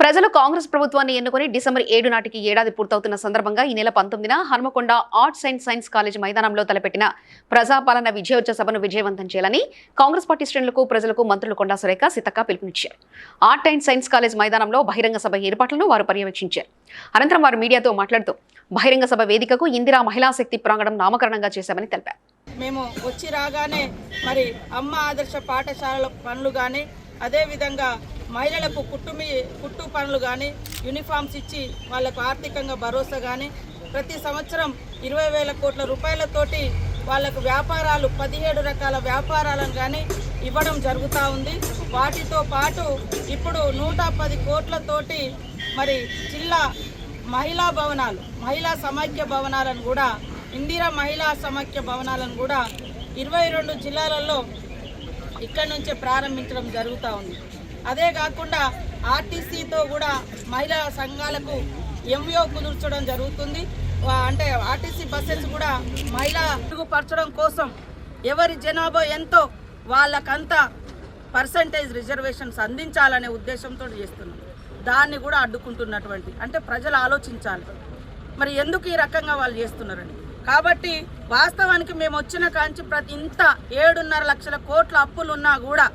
ప్రజలు కాంగ్రెస్ ప్రభుత్వాన్ని ఎన్నుకొని డిసెంబర్ ఏడు నాటికి ఏడాది పూర్తవుతున్న సందర్భంగా ఈ నెల పంతొమ్మిదిన Hanamkonda arts and science college మైదానంలో తలపెట్టిన ప్రజాపాలన విజయోత్సవ సభను విజయవంతం చేయాలని కాంగ్రెస్ పార్టీ శ్రేణులకు ప్రజలకు మంత్రులు కొండా సురేఖ సీతక్క పిలుపునిచ్చారు. ఆర్ట్ అండ్ సైన్స్ కాలేజ్ మైదానంలో బహిరంగ సభ ఏర్పాట్లను వారు పర్యవేక్షించారు. అనంతరం వారు మీడియాతో మాట్లాడుతూ బహిరంగ సభ వేదికకు ఇందిరా మహిళా శక్తి ప్రాంగణం నామకరణంగా చేశామని తెలిపారు. మేము వచ్చి రాగానే మరి అమ్మ ఆదర్శ పాఠశాలల పనులు కానీ అదేవిధంగా మహిళలకు కుట్టుమి కుట్టు పనులు కానీ యూనిఫామ్స్ ఇచ్చి వాళ్ళకు ఆర్థికంగా భరోసా కానీ ప్రతి సంవత్సరం ఇరవై వేల కోట్ల రూపాయలతోటి వాళ్ళకు వ్యాపారాలు పదిహేడు రకాల వ్యాపారాలను కానీ ఇవ్వడం జరుగుతూ ఉంది. వాటితో పాటు ఇప్పుడు నూట పది కోట్లతోటి మరి జిల్లా మహిళా భవనాలు మహిళా సమైక్య భవనాలను కూడా ఇందిరా మహిళా సమైక్య భవనాలను కూడా ఇరవై రెండు జిల్లాలలో ఇక్కడ నుంచే ప్రారంభించడం జరుగుతూ ఉంది. అదే కాకుండా ఆర్టీసీతో కూడా మహిళా సంఘాలకు ఎంవిఓ కుదుర్చడం జరుగుతుంది. అంటే ఆర్టీసీ బస్సెస్ కూడా మహిళా మెరుగుపరచడం కోసం ఎవరి జనాభా ఎంతో వాళ్ళకంతా పర్సంటేజ్ రిజర్వేషన్స్ అందించాలనే ఉద్దేశంతో చేస్తున్నాం. దాన్ని కూడా అడ్డుకుంటున్నటువంటి అంటే ప్రజలు ఆలోచించాలి. మరి ఎందుకు ఈ రకంగా వాళ్ళు చేస్తున్నారండి కాబట్టి వాస్తవానికి మేము వచ్చిన కాంచి ప్రతి ఇంత ఏడున్నర లక్షల కోట్ల అప్పులు ఉన్నా కూడా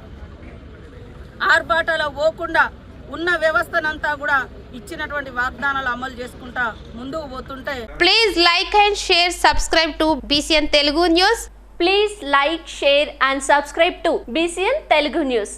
ఆర్భాటాల పోకుండా ఉన్న వ్యవస్థనంతా కూడా ఇచ్చినటువంటి వాగ్దానాలు అమలు చేసుకుంటా ముందుకు పోతుంటే please like and share subscribe to BCN Telugu news please like share and subscribe to BCN Telugu news